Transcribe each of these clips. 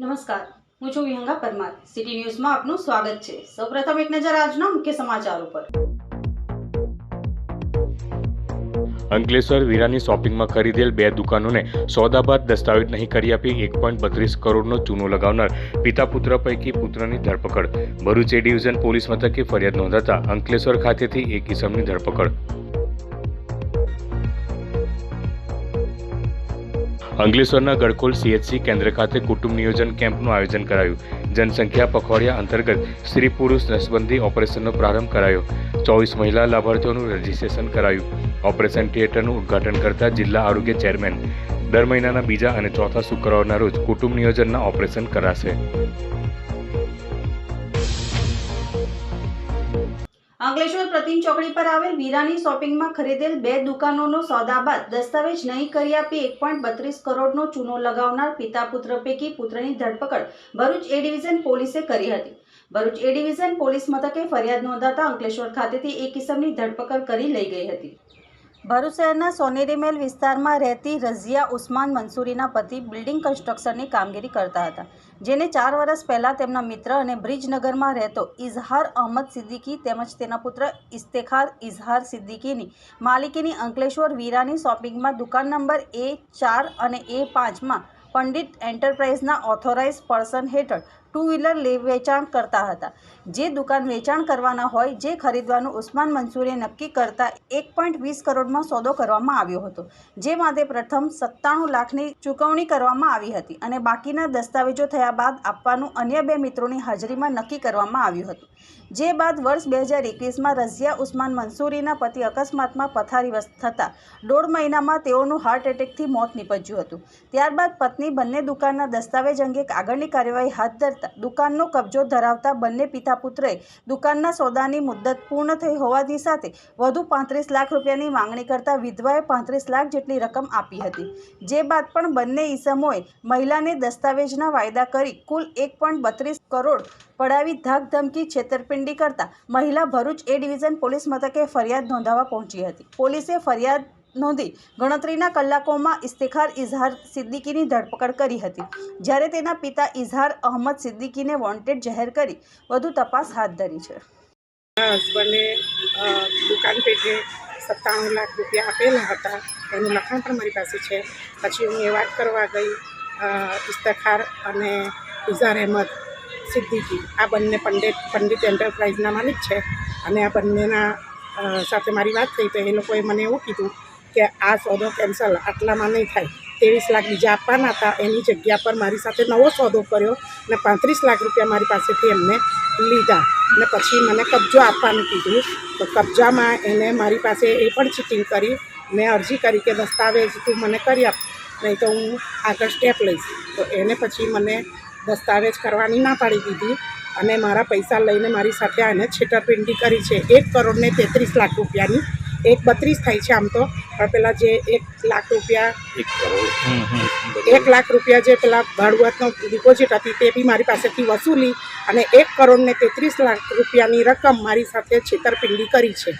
નમસ્કાર. હું છું વિહંગા પરમાર. સિટી ન્યૂઝમાં આપનું સ્વાગત છે. સૌપ્રથમ એક નજર આજના મુખ્ય સમાચાર ઉપર અંકલેશ્વર વીરાની શોપિંગમાં ખરીદેલ બે દુકાનોને સોદા બાદ દસ્તાવેજ નહીં કરી આપી એક પોઈન્ટ બત્રીસ કરોડનો ચૂનો લગાવનાર પિતા પુત્ર પૈકી પુત્રની ધરપકડ. ભરૂચ એ ડિવિઝન પોલીસ મથકે ફરિયાદ નોંધાતા અંકલેશ્વર ખાતેથી એક ઇસમની ધરપકડ. અંકલેશ્વરના ગડકોલ સીએચસી કેન્દ્ર ખાતે કુટુંબ નિયોજન કેમ્પનું આયોજન કરાયું. જનસંખ્યા પખવાડિયા અંતર્ગત સ્ત્રી પુરુષ નસબંધી ઓપરેશનનો પ્રારંભ કરાયો. ચોવીસ મહિલા લાભાર્થીઓનું રજીસ્ટ્રેશન કરાયું. ઓપરેશન થિયેટરનું ઉદ્ઘાટન કરતા જિલ્લા આરોગ્ય ચેરમેન દર મહિનાના બીજા અને ચોથા શુક્રવારના રોજ કુટુંબ નિયોજનના ઓપરેશન કરાશે. અંકલેશ્વર પ્રતિમ ચોકડી પર આવેલ વીરાની શોપિંગમાં ખરીદેલ બે દુકાનોનો સોદા બાદ દસ્તાવેજ નહીં કરી આપી એક પોઈન્ટ બત્રીસ કરોડનો ચૂનો લગાવનાર પિતા પુત્ર પૈકી પુત્રની ધરપકડ ભરૂચ એ ડિવિઝન પોલીસે કરી હતી. ભરૂચ એ ડિવિઝન પોલીસ મથકે ફરિયાદ નોંધાતા અંકલેશ્વર ખાતેથી એક કિસમની ધરપકડ કરી લઈ ગઈ હતી. ભરૂચ શહેરના સોનેરીમેલ વિસ્તારમાં રહેતી રઝિયા ઉસ્માન મંસૂરીના પતિ બિલ્ડિંગ કન્સ્ટ્રક્શનની કામગીરી કરતા હતા, જેને ચાર વર્ષ પહેલાં તેમના મિત્ર અને બ્રિજનગરમાં રહેતો ઇઝહાર અહમદ સિદ્દીકી તેમજ તેના પુત્ર ઇસ્તેખાર ઇઝહાર સિદ્દીકીની માલિકીની અંકલેશ્વર વીરાની શોપિંગમાં દુકાન નંબર એ ચાર અને એ પાંચમાં પંડિત એન્ટરપ્રાઇઝના ઓથોરાઇઝ પર્સન હેઠળ ટુ વ્હીલર વેચાણ કરતા હતા. જે દુકાન વેચાણ કરવાના હોય, જે ખરીદવાનું ઉસ્માન મંસૂરે નક્કી કરતા એક પોઈન્ટ વીસ કરોડમાં સોદો કરવામાં આવ્યો હતો, જે માટે પ્રથમ સત્તાણું લાખની ચૂકવણી કરવામાં આવી હતી અને બાકીના દસ્તાવેજો થયા બાદ આપવાનું અન્ય બે મિત્રોની હાજરીમાં નક્કી કરવામાં આવ્યું હતું. જે બાદ વર્ષ બે હજાર એકવીસમાં રઝિયા ઉસ્માન મંસૂરીના પતિ અકસ્માતમાં પથારીવસ્ત થતાં દોઢ મહિનામાં તેઓનું હાર્ટ એટેકથી મોત નીપજ્યું હતું. ત્યારબાદ પત્ની બંને દુકાનના દસ્તાવેજ અંગે આગળની કાર્યવાહી હાથ ધરતા દુકાનનો કબજો ધરાવતા બંને પિતા પુત્રએ દુકાનના સોદાની મુદ્દત પૂર્ણ થઈ હોવાની સાથે વધુ પાંત્રીસ લાખ રૂપિયાની માંગણી કરતા વિધવાએ પાંત્રીસ લાખ જેટલી રકમ આપી હતી. જે બાદ પણ બંને ઈસમોએ મહિલાને દસ્તાવેજના વાયદા કરી કુલ એક પોઈન્ટ બત્રીસ કરોડ પડાવી ધાક ધમકી છેતરપિંડી કરતા મહિલા ભરૂચ એ ડિવિઝન પોલીસ મથકે ફરિયાદ નોંધાવા પહોંચી હતી. પોલીસે ફરિયાદ નોંધી ગણતરીના કલાકોમાં ઇસ્તેખાર ઇઝહાર સિદ્દીકીની ધરપકડ કરી હતી. જ્યારે તેના પિતા ઇઝહાર અહમદ સિદ્દીકીને વોન્ટેડ જાહેર કરી, વધુ તપાસ હાથ ધરી છે. મારા હસબન્ડે દુકાન પેટે સત્તાણું લાખ રૂપિયા આપેલા હતા. એનું લખાણ પણ મારી પાસે છે. પછી હું એ વાત કરવા ગઈ ઇસ્તખાર અને ઇઝાર અહેમદ. સિદ્દીકી આ બંને પંડિત પંડિત એન્ટરપ્રાઇઝના માલિક છે. અને આ બંનેના સાથે મારી વાત થઈ તો એ લોકોએ મને એવું કીધું કે આ સોદો કેન્સલ આટલામાં નહીં થાય. ત્રેવીસ લાખ બીજા આપવાના હતા, એની જગ્યા પર મારી સાથે નવો સોદો કર્યો અને પાંત્રીસ લાખ રૂપિયા મારી પાસેથી એમને લીધા. અને પછી મને કબજો આપવાનું કીધું. તો કબજામાં એને મારી પાસે એ પણ ચીટિંગ કરી, મેં અરજી કરી કે દસ્તાવેજ તું મને કરી આપ, નહીં તો હું આગળ સ્ટેપ લઈશ. તો એને પછી મને દસ્તાવેજ કરવાની ના પાડી દીધી અને મારા પૈસા લઈને મારી સાથે આને છેતરપિંડી કરી છે. એક કરોડ ને તેત્રીસ લાખ રૂપિયાની એક બત્રીસ થાય છે આમ તો પણ પેલા જે એક લાખ રૂપિયા એક લાખ રૂપિયા જે પેલા ભાડુઆતનો ડિપોઝિટ હતી તે બી મારી પાસેથી વસૂલી અને એક કરોડ ને તેત્રીસ લાખ રૂપિયાની રકમ મારી સાથે છેતરપિંડી કરી છે.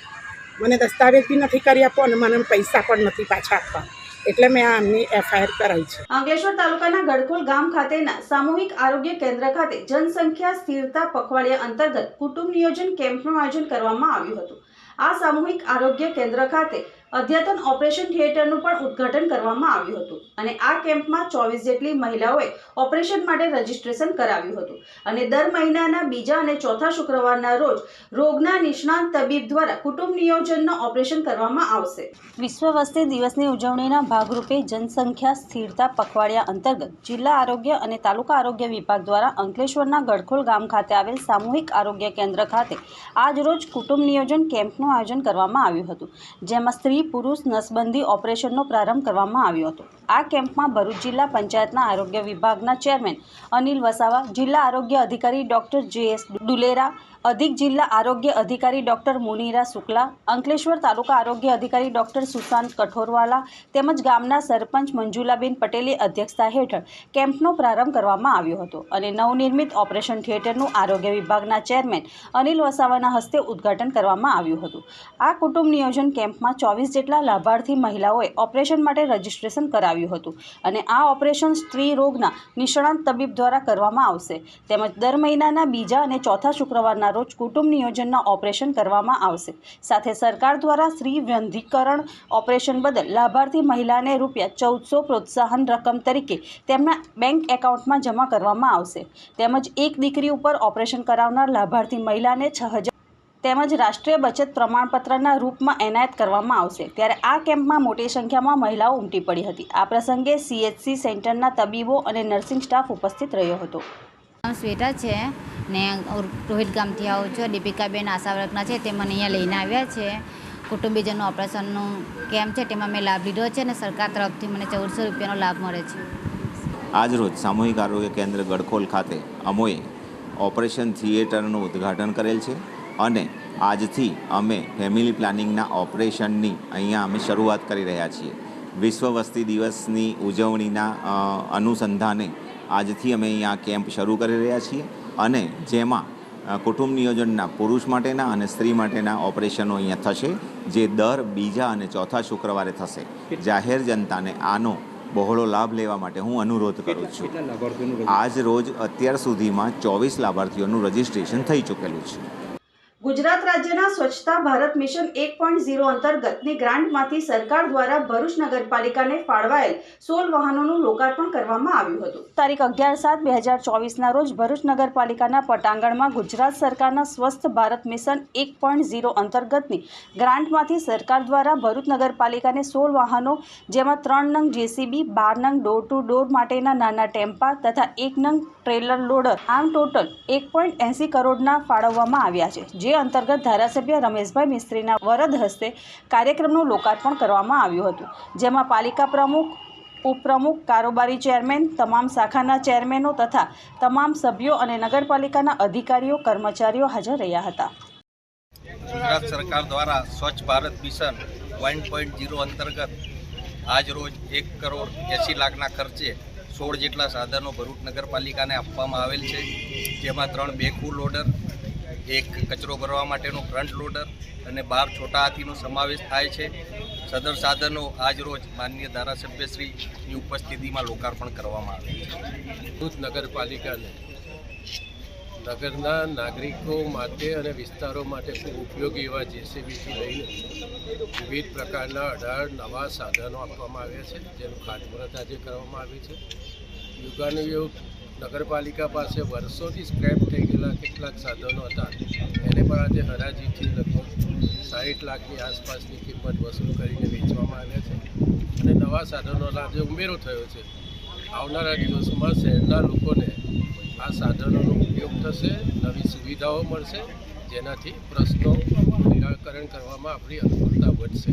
મને દસ્તાવેજ બી નથી કરી આપો અને મને પૈસા પણ નથી પાછા આપવા. એટલે મેં આમની એફઆઈઆર કરાવી છે. અંગેશ્વર તાલુકાના ગડકોલ ગામ ખાતેના સામૂહિક આરોગ્ય કેન્દ્ર ખાતે જનસંખ્યા સ્થિરતા પખવાડિયા અંતર્ગત કુટુંબ નિયોજન કેમ્પનું આયોજન કરવામાં આવ્યું હતું. આ સામૂહિક આરોગ્ય કેન્દ્ર ખાતે અદ્યતન ઓપરેશન થિયેટરનું પણ ઉદ્ઘાટન કરવામાં આવ્યું હતું અને આ કેમ્પમાં ચોવીસ જેટલી મહિલાઓએ ઓપરેશન માટે રજીસ્ટ્રેશન કરાવ્યું હતું અને દર મહિનાના બીજા અને ચોથા શુક્રવારના રોજ રોગના નિષ્ણાંત તબીબ દ્વારા કુટુંબ નિયોજનનું ઓપરેશન કરવામાં આવશે. વિશ્વ વસ્તી દિવસની ઉજવણીના ભાગરૂપે જનસંખ્યા સ્થિરતા પખવાડિયા અંતર્ગત જિલ્લા આરોગ્ય અને તાલુકા આરોગ્ય વિભાગ દ્વારા અંકલેશ્વરના ગડખોલ ગામ ખાતે આવેલ સામૂહિક આરોગ્ય કેન્દ્ર ખાતે આજરોજ કુટુંબ નિયોજન કેમ્પનું આયોજન કરવામાં આવ્યું હતું, જેમાં સ્ત્રી પુરુષ નસબંધી ઓપરેશનનો પ્રારંભ કરવામાં આવ્યો હતો. આ કેમ્પમાં ભરૂચ જિલ્લા પંચાયતના આરોગ્ય વિભાગના ચેરમેન અનિલ વસાવા, જિલ્લા આરોગ્ય અધિકારી ડોક્ટર જે એસ ડુલેરા અધિક જિલ્લા આરોગ્ય અધિકારી ડોક્ટર મુનીરા શુક્લા, અંકલેશ્વર તાલુકા આરોગ્ય અધિકારી ડોક્ટર સુશાંત કઠોરવાલા તેમજ ગામના સરપંચ મંજુલાબેન પટેલની અધ્યક્ષતા હેઠળ કેમ્પનો પ્રારંભ કરવામાં આવ્યો હતો અને નવનિર્મિત ઓપરેશન થિયેટરનું આરોગ્ય વિભાગના ચેરમેન અનિલ વસાવાના હસ્તે ઉદ્ઘાટન કરવામાં આવ્યું હતું. આ કુટુંબ નિયોજન કેમ્પમાં ચોવીસ જેટલા લાભાર્થી મહિલાઓએ ઓપરેશન માટે રજીસ્ટ્રેશન કરાવ્યું હતું અને આ ઓપરેશન સ્ત્રી રોગના નિષ્ણાંત તબીબ દ્વારા કરવામાં આવશે. તેમજ દર મહિનાના બીજા અને ચોથા શુક્રવારના રોજ કુટુંબ નિયોજનના ઓપરેશન કરવામાં આવશે. સાથે સરકાર દ્વારા સ્ત્રી વંધીકરણ ઓપરેશન બદલ લાભાર્થી મહિલાને રૂપિયા ચૌદસો પ્રોત્સાહન રકમ તરીકે તેમના બેંક એકાઉન્ટમાં જમા કરવામાં આવશે. તેમજ એક દીકરી ઉપર ઓપરેશન કરાવનાર લાભાર્થી મહિલાને છ તેમજ રાષ્ટ્રીય બચત પ્રમાણપત્રના રૂપમાં એનાયત કરવામાં આવશે. ત્યારે આ કેમ્પમાં મોટી સંખ્યામાં મહિલાઓ ઉમટી પડી હતી. આ પ્રસંગે સીએચસી સેન્ટરના તબીબો અને નર્સિંગ સ્ટાફ ઉપસ્થિત રહ્યો હતો. નામ છે ને રોહિત ગામથી આવું છું. દીપિકાબેન આશાવર્કના છે, તે મને અહીંયા લઈને આવ્યા છે. કુટુંબીજનનું ઓપરેશનનું કેમ્પ છે, તેમાં મેં લાભ લીધો છે અને સરકાર તરફથી મને ચૌદસો રૂપિયાનો લાભ મળે છે. આજરોજ સામૂહિક આરોગ્ય કેન્દ્ર ગડખોલ ખાતે અમોએ ઓપરેશન થિયેટરનું ઉદ્ઘાટન કરેલ છે અને આજથી અમે ફેમિલી પ્લાનિંગના ઓપરેશનની અહીંયા અમે શરૂઆત કરી રહ્યા છીએ. વિશ્વ વસ્તી દિવસની ઉજવણીના અનુસંધાને આજથી અમે અહીંયા કેમ્પ શરૂ કરી રહ્યા છીએ અને જેમાં કુટુંબ નિયોજનના પુરુષ માટેના અને સ્ત્રી માટેના ઓપરેશનો અહીંયા થશે જે દર બીજા અને ચોથા શુક્રવારે થશે. જાહેર જનતાને આનો બહોળો લાભ લેવા માટે હું અનુરોધ કરું છું. આજ રોજ અત્યાર સુધીમાં ચોવીસ લાભાર્થીઓનું રજિસ્ટ્રેશન થઈ ચૂકેલું છે. ગુજરાત રાજ્યના સ્વચ્છતા ભારત મિશન એક પોઈન્ટ ઝીરો અંતર્ગતની ગ્રાન્ટમાંથી સરકાર દ્વારા ભરૂચ નગરપાલિકાને ફાળવાયેલ સોળ વાહનોનું લોકાર્પણ કરવામાં આવ્યું હતું. તારીખ અગિયાર સાત બે હજાર ચોવીસના રોજ ભરૂચ નગરપાલિકાના પટાંગણમાં ગુજરાત સરકારના સ્વસ્થ ભારત મિશન એક પોઈન્ટ ઝીરો અંતર્ગતની ગ્રાન્ટમાંથી સરકાર દ્વારા ભરૂચ નગરપાલિકાને સોળ વાહનો, જેમાં ત્રણ નંગ જેસીબી, બાર નંગ ડોર ટુ ડોર માટેના નાના ટેમ્પા તથા એક નંગ ટ્રેલર લોડર, આમ ટોટલ એક પોઈન્ટ એંસી કરોડના ફાળવવામાં આવ્યા છે, જે અંતર્ગત ધારાસભ્ય રમેશભાઈ મિસ્ત્રીના વરદ હસ્તે કાર્યક્રમનું લોકાર્પણ કરવામાં આવ્યું હતું, જેમાં પાલિકા પ્રમુખ, ઉપપ્રમુખ, કારોબારી ચેરમેન, તમામ શાખાના ચેરમેનો તથા તમામ સભ્યો અને નગરપાલિકાના અધિકારીઓ, કર્મચારીઓ હાજર રહ્યા હતા. ગુજરાત સરકાર દ્વારા સ્વચ્છ Bharat mission one point zero અંતર્ગત આજ રોજ એક કરોડ એંસી લાખના ખર્ચે સોળ જેટલા સાધનો ભરૂચ નગરપાલિકાને આપવામાં આવેલ છે, જેમાં ત્રણ બેકુ લોડર એક કચરો ભરવા માટેનું ફ્રન્ટ લોડર અને બાર છોટા હાથીનો સમાવેશ થાય છે. સદર સાધનો આજ રોજ માનનીય ધારાસભ્યશ્રીની ઉપસ્થિતિમાં લોકાર્પણ કરવામાં આવે છે. ભરૂચ નગરપાલિકાને નગરના નાગરિકો માટે અને વિસ્તારો માટે ખૂબ ઉપયોગી એવા જેસીબીથી લઈને વિવિધ પ્રકારના અઢાર નવા સાધનો આપવામાં આવ્યા છે, જેનું ખાતમુહૂર્ત આજે કરવામાં આવ્યું છે. યુગાનુયુગ નગરપાલિકા પાસે વર્ષોથી સ્ક્રેપ થઈ ગયેલા કેટલાક સાધનો હતા. એને પણ આજે હરાજીથી લગભગ સાઠ લાખની આસપાસની કિંમત વસૂલ કરીને વેચવામાં આવ્યા છે. અને નવા સાધનોનો આજે ઉમેરો થયો છે. આવનારા દિવસોમાં શહેરના લોકોને આ સાધનોનો ઉપયોગ થશે, નવી સુવિધાઓ મળશે જેનાથી પ્રશ્નો નિરાકરણ કરવામાં આપણી અનુકૂળતા વધશે.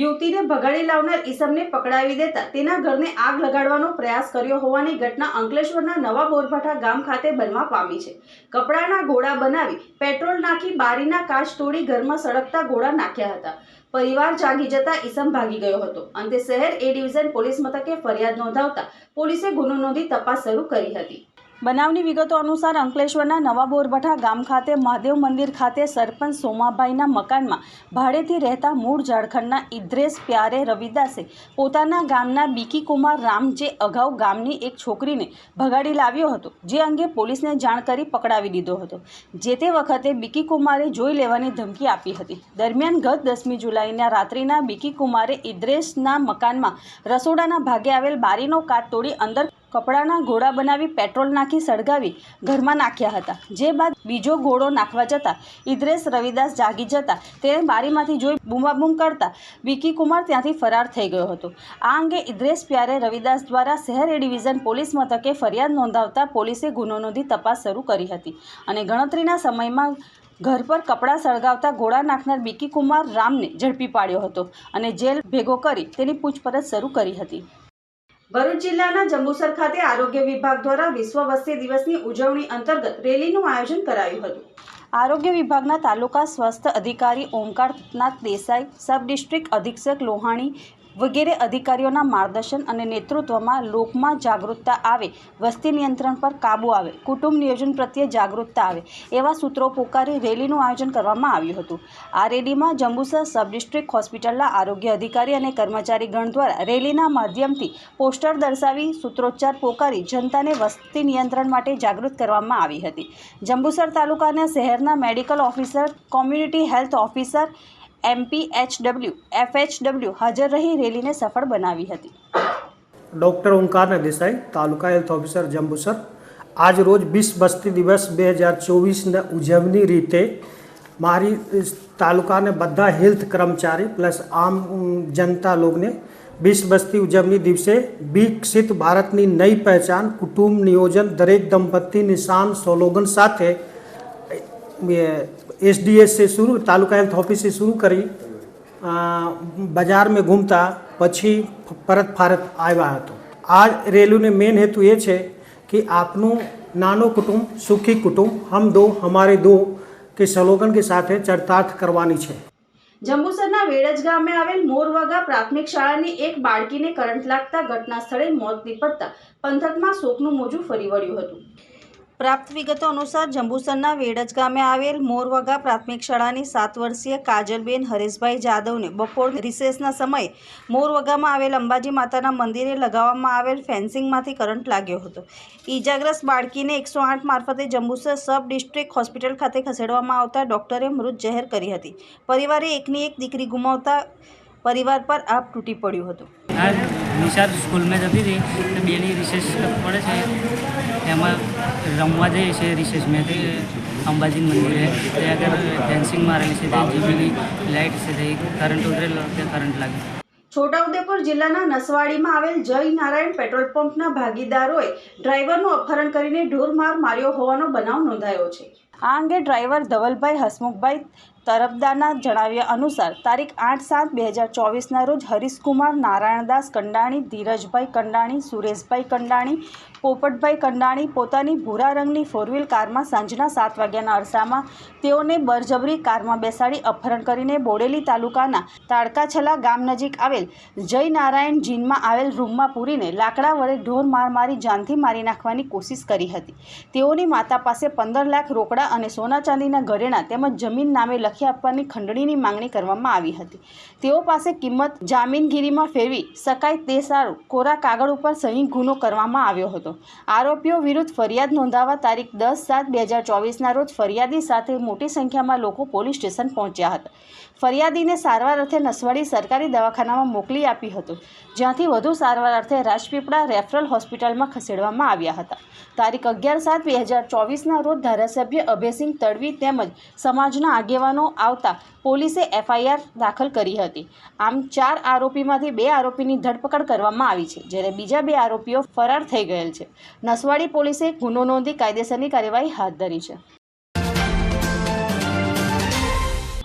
યુવતીને ભગાડી લાવનાર ઈસમને પકડાવી દેતા તેના ઘરને આગ લગાડવાનો પ્રયાસ કર્યો હોવાની ઘટના અંકલેશ્વરના નવા બોરભાઠા ગામ ખાતે બનવા પામી છે. કપડાના ગોળા બનાવી પેટ્રોલ નાખી બારીના કાચ તોડી ઘરમાં સળગતા ગોળા નાખ્યા હતા. પરિવાર જાગી જતા ઈસમ ભાગી ગયો હતો. અંતે શહેર એ ડિવિઝન પોલીસ મથકે ફરિયાદ નોંધાવતા પોલીસે ગુનો નોંધી તપાસ શરૂ કરી હતી. બનાવની વિગતો અનુસાર અંકલેશ્વરના નવા બોરભઠા ગામ ખાતે મહાદેવ મંદિર ખાતે સરપંચ સોમાભાઈના મકાનમાં ભાડેથી રહેતા મૂળ ઝારખંડના ઇદ્રેશ પ્યારે રવિદાસે પોતાના ગામના બીકી કુમાર રામ જે અગાઉ ગામની એક છોકરીને ભગાડી લાવ્યો હતો, જે અંગે પોલીસને જાણ કરી પકડાવી દીધો હતો. જે તે વખતે બીકી કુમારે જોઈ લેવાની ધમકી આપી હતી. દરમિયાન ગત દસમી જુલાઈના રાત્રિના બીકી કુમારે ઇદ્રેશના મકાનમાં રસોડાના ભાગે આવેલ બારીનો કાચ તોડી અંદર કપડાના ઘોડા બનાવી પેટ્રોલ નાખી સળગાવી ઘરમાં નાખ્યા હતા. જે બાદ બીજો ઘોડો નાખવા જતાં ઇદ્રેશ રવિદાસ જાગી જતા, તેણે બારીમાંથી જોઈ બૂમાબૂમ કરતા વિકી કુમાર ત્યાંથી ફરાર થઈ ગયો હતો. આ અંગે ઇદ્રેશ પ્યારે રવિદાસ દ્વારા શહેર એ ડિવિઝન પોલીસ મથકે ફરિયાદ નોંધાવતા પોલીસે ગુનો નોંધી તપાસ શરૂ કરી હતી અને ગણતરીના સમયમાં ઘર પર કપડાં સળગાવતા ઘોડા નાખનાર બીકી કુમાર રામને ઝડપી પાડ્યો હતો અને જેલ ભેગો કરી તેની પૂછપરછ શરૂ કરી હતી. ભરૂચ જિલ્લાના જંબુસર ખાતે આરોગ્ય વિભાગ દ્વારા વિશ્વ વસ્તી દિવસની ઉજવણી અંતર્ગત રેલીનું આયોજન કરાયું હતું. આરોગ્ય વિભાગના તાલુકા સ્વાસ્થ્ય અધિકારી ઓમકારનાથ દેસાઈ સબ ડિસ્ટ્રિક્ટ અધિક્ષક લોહાણી વગેરે અધિકારીઓના માર્ગદર્શન અને નેતૃત્વમાં લોકમાં જાગૃતતા આવે, વસ્તી નિયંત્રણ પર કાબૂ આવે, કુટુંબ નિયોજન પ્રત્યે જાગૃતતા આવે, એવા સૂત્રો પોકારી રેલીનું આયોજન કરવામાં આવ્યું હતું. આ રેલીમાં જંબુસર સબ ડિસ્ટ્રિક્ટ હોસ્પિટલના આરોગ્ય અધિકારી અને કર્મચારીગણ દ્વારા રેલીના માધ્યમથી પોસ્ટર દર્શાવી સૂત્રોચ્ચાર પોકારી જનતાને વસ્તી નિયંત્રણ માટે જાગૃત કરવામાં આવી હતી. જંબુસર તાલુકાના શહેરના medical officer, community health officer MPHW, FHW હાજર રહી રેલીને સફળ બનાવી હતી. Doctor Omkar Desai taluka health officer Jambusar. આજ રોજ બીસ બસ્તી દિવસ બે હજાર ચોવીસના ઉજવણી રીતે મારી તાલુકાને બધા હેલ્થ કર્મચારી પ્લસ આમ જનતા લોગને બીસ બસ્તી ઉજવણી દિવસે વિકસિત ભારતની નઈ પહેચાન, કુટુંબ, નિયોજન, દરેક દંપતીની શાન સ્લોગન સાથે એસડીએસ से शुरू तालुका हेल्थ ऑफिस से शुरू કરી અ, બજારમાં ઘૂમતા પછી પરત ફારત આવ્યા હતો આ રેલીનો મેન હેતુ એ છે કે આપનું નાનો કુટુંબ સુખી કુટુંબ હમ દો હમારે દો કે સ્લોગન કે સાથે ચરિતાર્થ કરવાની છે જંબુસરના વેડજ ગામે આવેલ મોરવાગા પ્રાથમિક શાળાની એક બાળકીને કરંટ લાગતા ઘટના સ્થળે મોત નીપજતા પંથકમાં શોકનું મોજું ફરી વળ્યું હતું પ્રાપ્ત વિગતો અનુસાર જંબુસરના વેડજ ગામે આવેલ મોરવાગા પ્રાથમિક શાળાની સાત વર્ષીય કાજલબેન હરેશભાઈ જાદવને બપોર રિસેસના સમયે મોરવગામાં આવેલ અંબાજી માતાના મંદિરે લગાવવામાં આવેલ ફેન્સિંગમાંથી કરંટ લાગ્યો હતો. ઈજાગ્રસ્ત બાળકીને એકસો આઠ મારફતે જંબુસર સબ ડિસ્ટ્રિક્ટ હોસ્પિટલ ખાતે ખસેડવામાં આવતા ડોક્ટરે મૃત જાહેર કરી હતી. પરિવારે એકની એક દીકરી ગુમાવતા પરિવાર પર આપ તૂટી પડ્યું હતું. નિશાળ સ્કૂલમાં જતી હતી તો બેની રિસેસ પડે છે. એમાં રમવા જઈએ છે રિસેસમાં તે અંબાજી મંદિરે. ત્યાં આગળ ફેન્સિંગ મારેલી છે. ત્યાં જીબીની લાઇટ છે. તે કરંટ ઉતરેલો. ત્યાં કરંટ લાગે. છોટાઉદેપુર જિલ્લાના નસવાડીમાં આવેલ જય નારાયણ પેટ્રોલ પંપના ભાગીદારોએ ડ્રાઈવરનું અપહરણ કરીને ઢોરમાર માર્યો હોવાનો બનાવ નોંધાયો છે. આ અંગે ડ્રાઈવર ધવલભાઈ હસમુખભાઈ તરફદારના જણાવ્યા અનુસાર, તારીખ આઠ સાત બે હજાર ચોવીસના રોજ હરીશકુમાર, નારાયણદાસ કંડાણી, ધીરજભાઈ કંડાણી, સુરેશભાઈ કંડાણી, પોપટભાઈ કંડાણી પોતાની ભૂરા રંગની ફોરવ્હીલ કારમાં સાંજના સાત વાગ્યાના અરસામાં તેઓને બરજબરી કારમાં બેસાડી અપહરણ કરીને બોડેલી તાલુકાના તાડકાછલા ગામ નજીક આવેલ જય નારાયણ જીનમાં આવેલ રૂમમાં પૂરીને લાકડા વડે ઢોર માર મારી જાનથી મારી નાખવાની કોશિશ કરી હતી. તેઓની માતા પાસે પંદર લાખ રોકડા અને સોના ચાંદીના ઘરેણા તેમજ જમીન નામે લખી આપવાની ખંડણીની માંગણી કરવામાં આવી હતી. તેઓ પાસે કિંમત જામીનગીરીમાં ફેરવી શકાય તે સારું કોરા કાગળ ઉપર સહી ગુનો કરવામાં આવ્યો હતો. આરોપીઓ વિરુદ્ધ ફરિયાદ નોંધાવવા તારીખ દસ સાત બે હજાર ચોવીસના રોજ ફરિયાદી સાથે મોટી સંખ્યામાં લોકો પોલીસ સ્ટેશન પહોંચ્યા હતા. ફરિયાદીને સારવાર અર્થે નસવાડી સરકારી દવાખાનામાં મોકલી આપી હતું, જ્યાંથી વધુ સારવાર અર્થે રાજપીપળા રેફરલ હોસ્પિટલમાં ખસેડવામાં આવ્યા હતા. તારીખ અગિયાર સાત બે હજાર ચોવીસના રોજ ધારાસભ્ય અભયસિંહ તડવી તેમજ સમાજના આગેવાનો આવતા પોલીસે એફઆઈઆર દાખલ કરી હતી. આમ ચાર આરોપીમાંથી બે આરોપીની ધરપકડ કરવામાં આવી છે, જ્યારે બીજા બે આરોપીઓ ફરાર થઈ ગયેલ છે. નસવાડી પોલીસે ગુનો નોંધી કાયદેસરની કાર્યવાહી હાથ ધરી છે.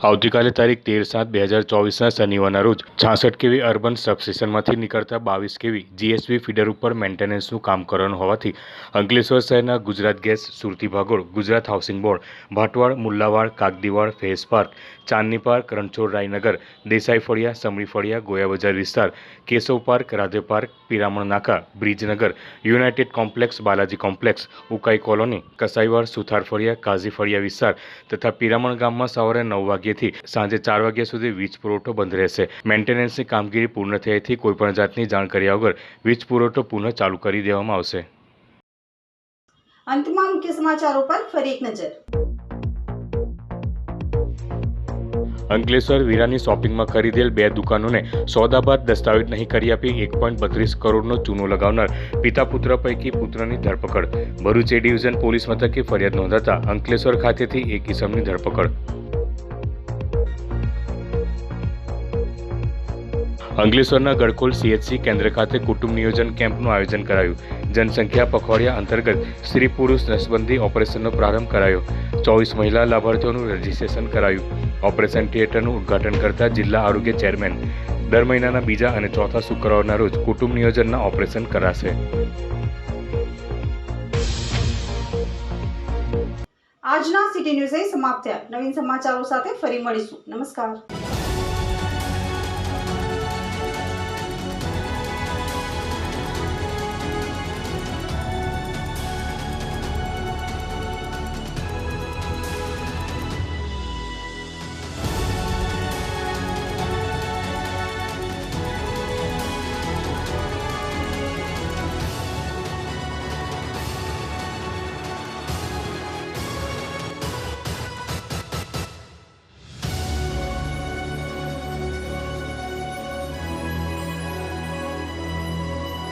આવતીકાલે તારીખ તેર સાત બે હજાર ચોવીસના શનિવારના રોજ છાસઠ કેવી અર્બન સબસ્ટેશનમાંથી નીકળતા બાવીસ કેવી જીએસવી ફીડર ઉપર મેન્ટેનન્સનું કામ કરવાનું હોવાથી અંકલેશ્વર શહેરના Gujarat gas, Surati Bhagol, Gujarat housing board Bhatwad Mullawad, Kagdiwad, face park, Chandni park, Ranchhod, Rainagar, Desai ફળિયા, સમળી ફળિયા, Goya બજાર વિસ્તાર, Keshav park Radhe park, Piraman Naka, Brijnagar, united complex, Balaji complex, Ukai colony, Kasaiwad, Suthar Faliya, Kazi Faliya વિસ્તાર તથા પિરામણ ગામમાં સવારે નવ વાગ્યેથી સાંજે ચાર વાગ્યા સુધી વીજ પુરવઠો બંધ રહેશે. મેન્ટેનન્સની કામગીરી પૂર્ણ થયાથી કોઈપણ જાતની જાણ કર્યા વગર વીજ પુરવઠો પુનઃ ચાલુ કરી દેવામાં આવશે. અંતમાં મુખ્ય સમાચારો પર ફરી એક નજર. અંકલેશ્વર વીરાની શોપિંગમાં ખરીદેલ બે દુકાનોને સોદા બાદ દસ્તાવેજ નહીં કરી આપી એક પોઈન્ટ બત્રીસ કરોડનો ચૂનો લગાવનાર પિતા પુત્ર પૈકી પુત્રની ધરપકડ. ભરૂચ એ ડિવિઝન પોલીસ મથકે ફરિયાદ નોંધાતા અંકલેશ્વર ખાતેથી એક ઇસમની ધરપકડ. અંકલેશ્વરના ગડકોલ સીએચસી કેન્દ્ર ખાતે કુટુંબ નિયોજન કેમ્પનું આયોજન કરાયું. જનસંખ્યા પખવાડિયા અંતર્ગત સ્ત્રી પુરુષ નસબંધી ઓપરેશનનો પ્રારંભ કરાયો. ચોવીસ મહિલા લાભાર્થીઓનું રજીસ્ટ્રેશન કરાયું. ઓપરેશન થિયેટરનું ઉદ્ઘાટન કરતા જિલ્લા આરોગ્ય ચેરમેન દર મહિનાના બીજા અને ચોથા શુક્રવારના રોજ કુટુંબ નિયોજનના ઓપરેશન કરાશે. આજના સિટી ન્યૂઝ સમાપ્ત થયા. નવીન સમાચારો સાથે ફરી મળીશું. નમસ્કાર.